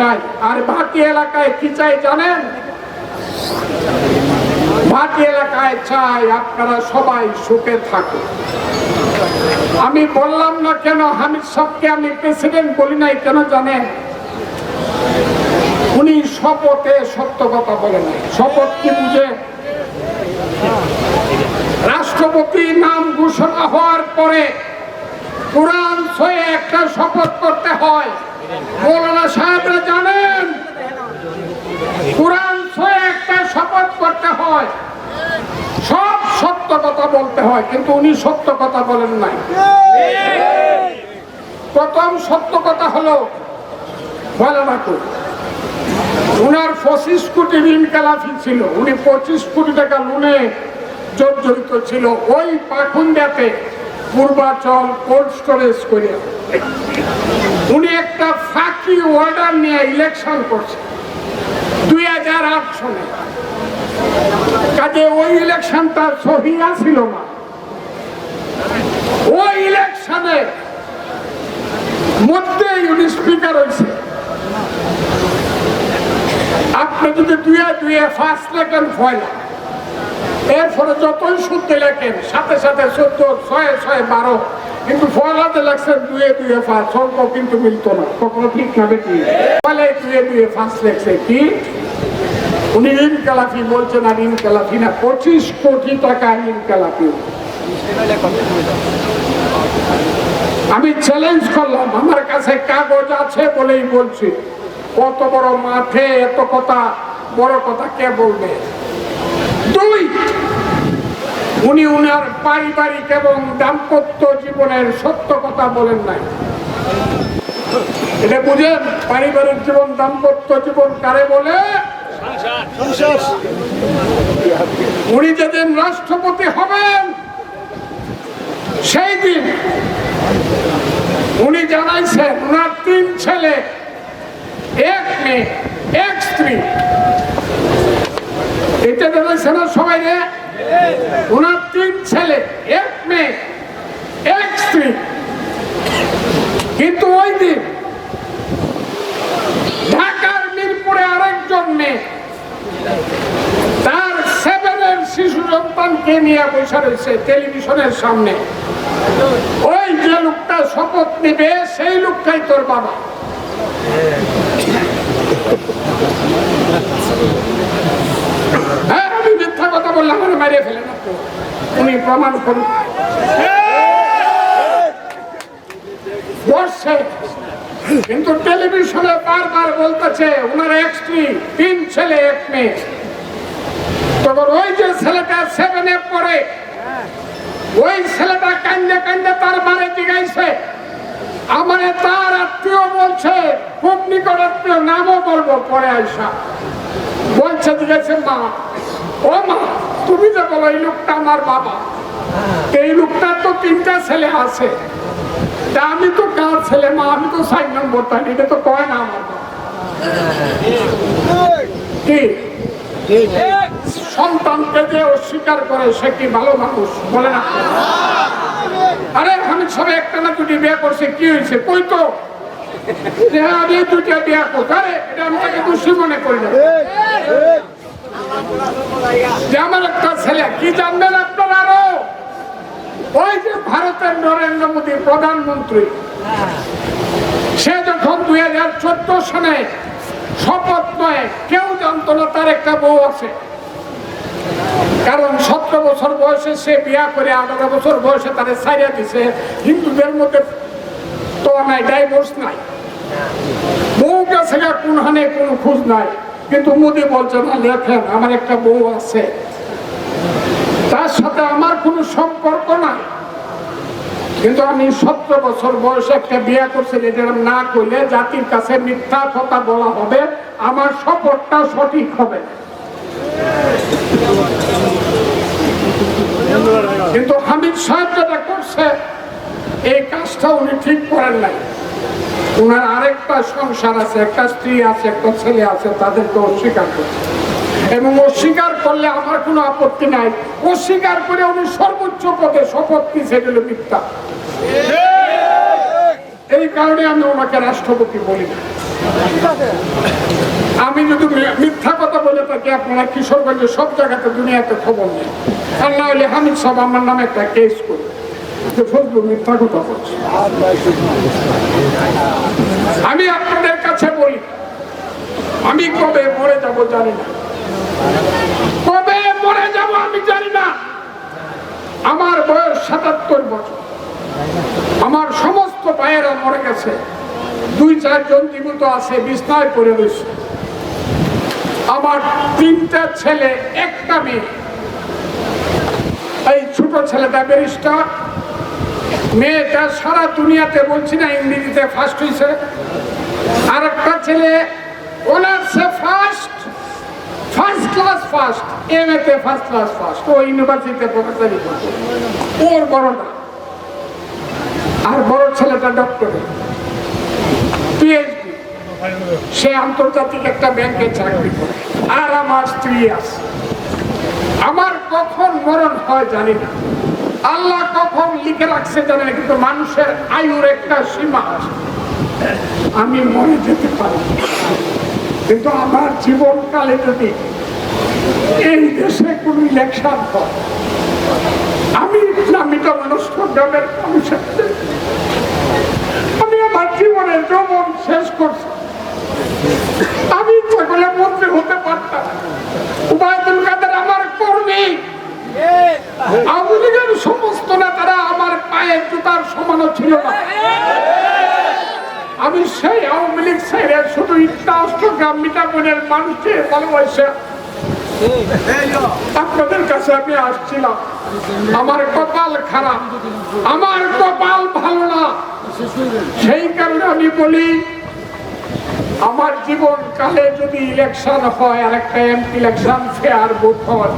চাই। আর বাকি এলাকায় কি চাই জানেন? বাকি এলাকায় চাই আপনারা সবাই সুখে থাকুন। আমি বললাম না কেন, হামিদ সাহকে আমি প্রেসিডেন্ট বলি নাই, কেন জানেন? উনি শপথে সত্য কথা বলেন শপথ কি বুঝে? রাষ্ট্রপতি নাম ঘোষণা হওয়ার পরে কোরআন ছয়ে একটা শপথ করতে হয়। মৌলানা সাহেবরা জানেন, কোরআন একটা শপথ করতে হয়। সব সত্য কথা বলতে হয়, কিন্তু উনি সত্য কথা বলেন নাই। প্রথম সত্য কথা হলো উনার পঁচিশ কোটি ঋণ খেলাফি ছিল, উনি পঁচিশ কোটি টাকা লোনে জর্জরিত ছিল। ওই পাখুন্দাতে পূর্বাচল কোল্ড স্টোরেজ করে উনি একটা ফাঁকি অর্ডার নিয়ে ইলেকশন করছে। দুই হাজার আট সালে কাজে ওই ইলেকশনটা সহিয়া ছিল না। ওই ইলেকশনে মধ্যেই উনি স্পিকার হয়েছে আপনি যদি দুয়ে দুয়ে ফার্স্ট লেখেন ফয়লা এরপরে যতই শুদ্ধ লেখেন, সাথে সাথে চোদ্দ, ছয় ছয়, বারো, কিন্তু ফয়লাতে লেখছেন দুয়ে দুয়ে ফার্স্ট অল্প কিন্তু মিলতো না। কখনো ঠিক না দেখি ফলে দুয়ে দুয়ে ফার্স্ট লেখছে কি? উনি ঋণ কালাফি বলছেন, আর ঋণ কালাফি না, পঁচিশ কোটি টাকা ঋণ কালাফি আমি চ্যালেঞ্জ করলাম, আমার কাছে কাগজ আছে বলেই বলছি। কত বড় মাঠে এত কথা, বড় কথা কে বলবে? উনি উনার পারিবারিক এবং দাম্পত্য জীবনের সত্য কথা বলেন নাই। এটা বুঝেন? পারিবারিক জীবন, দাম্পত্য জীবন কারে বলে? উনি যেদিন রাষ্ট্রপতি হবেন, সেই দিন উনি জানাইছেন, ওনার তিন ছেলে, এক মেয়ে, এক স্ত্রী। এটা জানাইছে না সবাই ওনার তিন ছেলে, এক মেয়ে, এক স্ত্রী। কিন্তু ওই দিন ঢাকার মিরপুরে আরেকজন মেয়ে, তার সেভেনের শিশু সন্তানকে নিয়ে বসে রয়েছে টেলিভিশনের সামনে। ওই যে লোকটা শপথ নিবে, সেই লোকটাই তোর বাবা হ্যাঁ আমি মিথ্যা কথা বললাম আমার মারিয়ে ফেলে না তো। উনি প্রমাণ কিন্তু টেলিভিশনে বারবার বলতেছে ওনার এক স্ত্রী, তিন ছেলে, এক মেয়ে। তখন ওই যে ছেলেটা সেভেনে পড়ে, ওই ছেলেটা কান্দে কান্দে তার মারে জিগাইছে আমারে তার আত্মীয় বলছে, খুব নিকট আত্মীয়, নামও বলব, পরে আইসা। বলছে জিজ্ঞেসে মা। ও মা, তুমি যে বলো, এই লোকটা আমার বাবা। এই লোকটার তো তিনটা ছেলে আছে। আমি তো কার ছেলে মা? আমি তো নম্বর তাই এটা তো কয় না সন্তানকে যে অস্বীকার করে, সে কি ভালো মানুষ? বলে না। আরে, আমি সবাই একটা না দুটি বিয়ে করছে, কি হয়েছে? কই তো? আমি দুটা বিয়ে আরে, এটা আমি তাকে দোষী মনে করি না। যে আমার একটা ছেলে, কি জানবে যে ভারতের নরেন্দ্র মোদী প্রধানমন্ত্রী। সে যখন দুই হাজার চোদ্দ সালে শপথ নয়, কেউ জানতো না তার একটা বউ আছে। কারণ সতেরো বছর বয়সে সে বিয়া করে, আঠারো বছর বয়সে তারে ছাইয়া দিছে। হিন্দুদের মধ্যে তো নাই ডাইভোর্স নাই। বউ কাছে কোন হানে কোনো খোঁজ নাই। কিন্তু মোদী বলছে, না লেখেন আমার একটা বউ আছে। তার সাথে আমার কোনো সম্পর্ক নাই। কিন্তু আমি সতেরো বছর বয়সে একটা বিয়ে করছি এটা না করলে জাতির কাছে মিথ্যা কথা বলা হবে, আমার শপথটা সঠিক হবে। কিন্তু হামিদ সাহেব যেটা করছে, এই কাজটা উনি ঠিক করেন নাই। ওনার আরেকটা সংসার আছে, একটা স্ত্রী আছে, একটা ছেলে আছে, তাদেরকে অস্বীকার করছে। এবং অস্বীকার করলে আমার কোনো আপত্তি নাই। অস্বীকার করে উনি সর্বোচ্চ পদে শপথ নিছে এগুলো মিথ্যা। এই কারণে আমি ওনাকে রাষ্ট্রপতি বলি। আমি যদি মিথ্যা কথা বলে থাকি, আপনারা কিশোরগঞ্জে সব জায়গাতে দুনিয়াতে খবর নেই। আর না হলে হামিদ সব আমার নামে একটা কেস করি। মিথ্যা কথা আমি আপনাদের কাছে বলি, আমি কবে মরে যাব জানি না। কবে মরে যাব আমি জানি না। আমার বয়স সাতাত্তর বছর। আমার সমস্ত ভাইয়েরা মরে গেছে। দুই চারজন জীবিত আছে, বিছনায় করে রয়েছে। আমার তিনটা ছেলে, একটা মেয়ে। এই ছোট ছেলেটা ব্যারিস্টার। মেয়েটা সারা দুনিয়াতে বলছি না, ইংরেজিতে ফার্স্ট হয়েছে আর একটা ছেলে, ওনার সে first first class first M এতে ফার্স্ট ক্লাস ফার্স্ট ও ইউনিভার্সিটিতে প্রফেসরি ওর বড়টা আর বড় ছেলেটা ডক্টরে পিএইচডি সে আন্তর্জাতিক একটা ব্যাংকে চাকরি করে। আর আমার স্ত্রী আছে। আমার কখন মরণ হয় জানি না। আল্লাহ কখন লিখে রাখছে জানি না, কিন্তু মানুষের আয়ুর একটা সীমা আছে। আমি মরে যেতে পারি। কিন্তু আমার জীবনকালে যদি এই দেশে কোন ইলেকশন হয়, আমি নামিটা মানুষ মানুষের আমি আমার জীবনের যৌবন শেষ করছি। আমি করলে মন্ত্রী হতে পারতাম উবায়দুল কাদের আমার কর্মী। আওয়ামী লীগের সমস্ত নেতারা আমার পায়ের জুতার সমানও ছিল না। আমি সেই আওয়ামী লীগ ছেড়ে শুধু ইচ্ছা অষ্টগ্রাম মিটাগুনের মানুষকে ভালোবাসে। আপনাদের কাছে আমি আসছিলাম। আমার কপাল খারাপ। আমার কপাল ভালো না। সেই কারণে আমি বলি, আমার জীবন কালে যদি ইলেকশন হয় আর একটা এমপি ইলেকশন ফেয়ার বুথ হয়,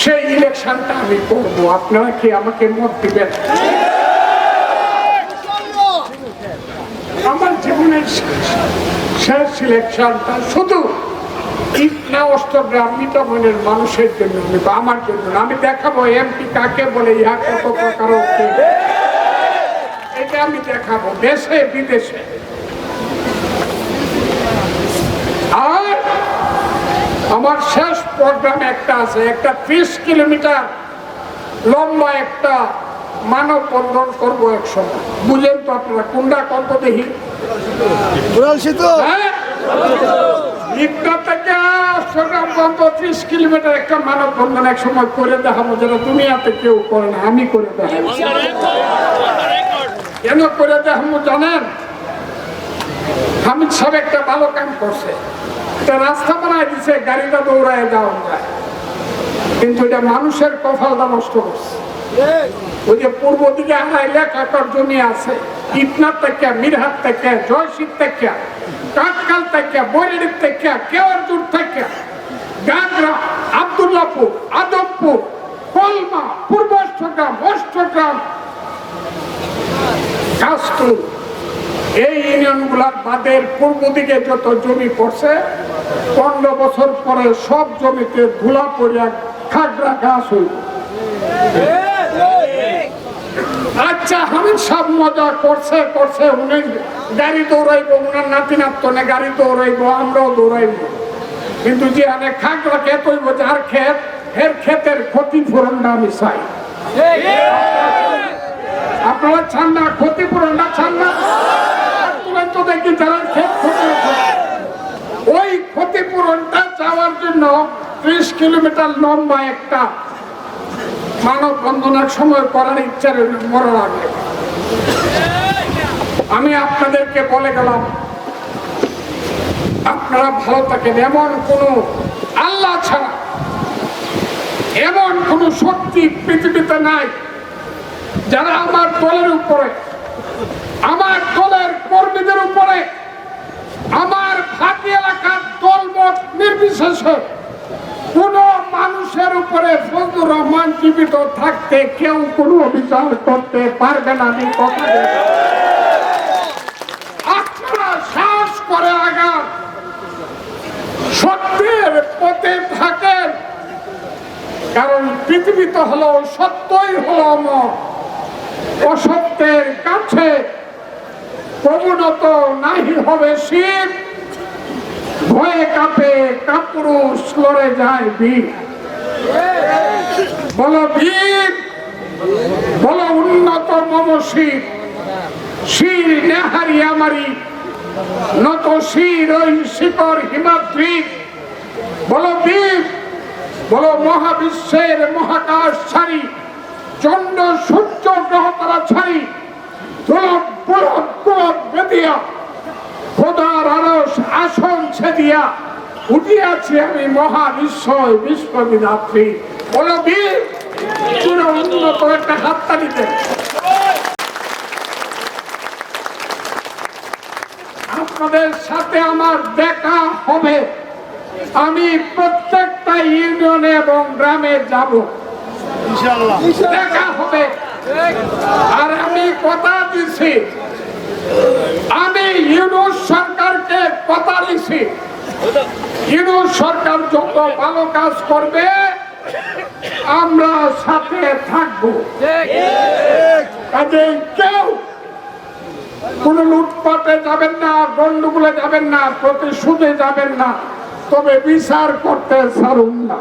সেই ইলেকশনটা আমি করব। আপনারা কি আমাকে মত দিবেন আমার জীবনের শেষ ইলেকশনটা শুধু ইটনা অষ্টগ্রাম মিটামনের মানুষের জন্য আমি আমার জন্য আমি দেখাবো এমপি কাকে বলে, ইহা কত প্রকার এটা আমি দেখাবো দেশে, বিদেশে। আর আমার শেষ প্রোগ্রাম একটা আছে, একটা ত্রিশ কিলোমিটার লম্বা একটা মানব বন্ধন করব একসময়। বুঝেন তো আপনারা কোনটা কত দেখি উড়াল সেতু। হ্যাঁ? থেকে অষ্টগ্রাম পর্যন্ত ত্রিশ কিলোমিটার একটা মানব এক সময় করে দেখাবো যেটা দুনিয়াতে কেউ করে না, আমি করে দেখাবো। কেন করে দেখাবো জানেন? হামিদ সাহেব একটা ভালো কাম করছে। একটা রাস্তা বানায় দিছে, গাড়িটা দৌড়ায় যাওয়া যায়। কিন্তু এটা মানুষের কপালটা নষ্ট করছে। ওই যে পূর্ব দিকে আড়াই লাখ একর জমি আছে? ইটনার থেকে মিরহাট থেকে জয়শিব থেকে কাঠকাল থেকে বৈরির থেকে কেওয়ারদুর থেকে, গাগরা আবদুল্লাপুর আদমপুর কলমা, পূর্ব অষ্টগ্রাম অষ্টগ্রাম, কাস্তুর। এই ইউনিয়নগুলার বাদের পূর্ব দিকে যত জমি পড়ছে, পনেরো বছর পরে সব জমিতে ধুলা পড়িয়া খাগড়া ঘাস হইল। আচ্ছা হামিদ সব মজা করছে করছে উনি গাড়ি দৌড়াইব, উনার নাতি নাতনে গাড়ি দৌড়াইব, আমরাও দৌড়াইব। কিন্তু যে আমি খাগড়া ক্ষেত হইব, যার ক্ষেত এর ক্ষেতের ক্ষতিপূরণটা আমি চাই। আপনারা চান না ক্ষতিপূরণটা চান না? তো দেখি যারা ক্ষেত ওই ক্ষতিপূরণটা চাওয়ার জন্য ত্রিশ কিলোমিটার লম্বা একটা মানব বন্ধনের সময় করার ইচ্ছা রইল মরার আগে। আমি আপনাদেরকে বলে গেলাম, আপনারা ভালো থাকেন। এমন কোন আল্লাহ ছাড়া, এমন কোন শক্তি পৃথিবীতে নাই যারা আমার দলের উপরে, আমার দলের কর্মীদের উপরে, আমার ভাতি এলাকার দলমত নির্বিশেষে কোন মানুষের উপরে ফজলুর রহমান জীবিত থাকতে কেউ কোনো বিচার করতে পারবে না, আমি কথা। আপনারা সাহস করে আগান। সত্যের পথে থাকেন। কারণ পৃথিবী তো হলো সত্যই হলো অমর। অসত্যের কাছে অবনত নাহি হবে শীত ভয়ে কাঁপে কাপুরুষ লড়ে যায় বীর। বলো বীর, বলো উন্নত মম শির। নেহারি আমারি, নত শির ওই শিকর হিমাদ্রি বলো বীর, বলো মহাবিশ্বের মহাকাশ ছাড়ি চন্দ্র সূর্য গ্রহ তারা ছাড়ি দুলভ পুলভ কুলভ বেদিয়া খোদার আরস আসন ছেদিয়া উঠিয়াছি আমি মহাবিশ্বয় বিশ্ববিধাত্রী বলো বীর পুরো উন্নত একটা হাততালিতে আপনাদের সাথে আমার দেখা হবে। আমি প্রত্যেকটা ইউনিয়নে এবং গ্রামে যাব। দেখা হবে। আর আমি কথা দিছি। আমি ইউনুস সরকারকে কথা দিছি। ইউনুস সরকার যত ভালো কাজ করবে, আমরা সাথে থাকব। কেউ কোন লুটপাটে যাবেন না গন্ডগোলে যাবেন না, প্রতিশোধে যাবেন না, তবে বিচার করতে ছাড়ুন না।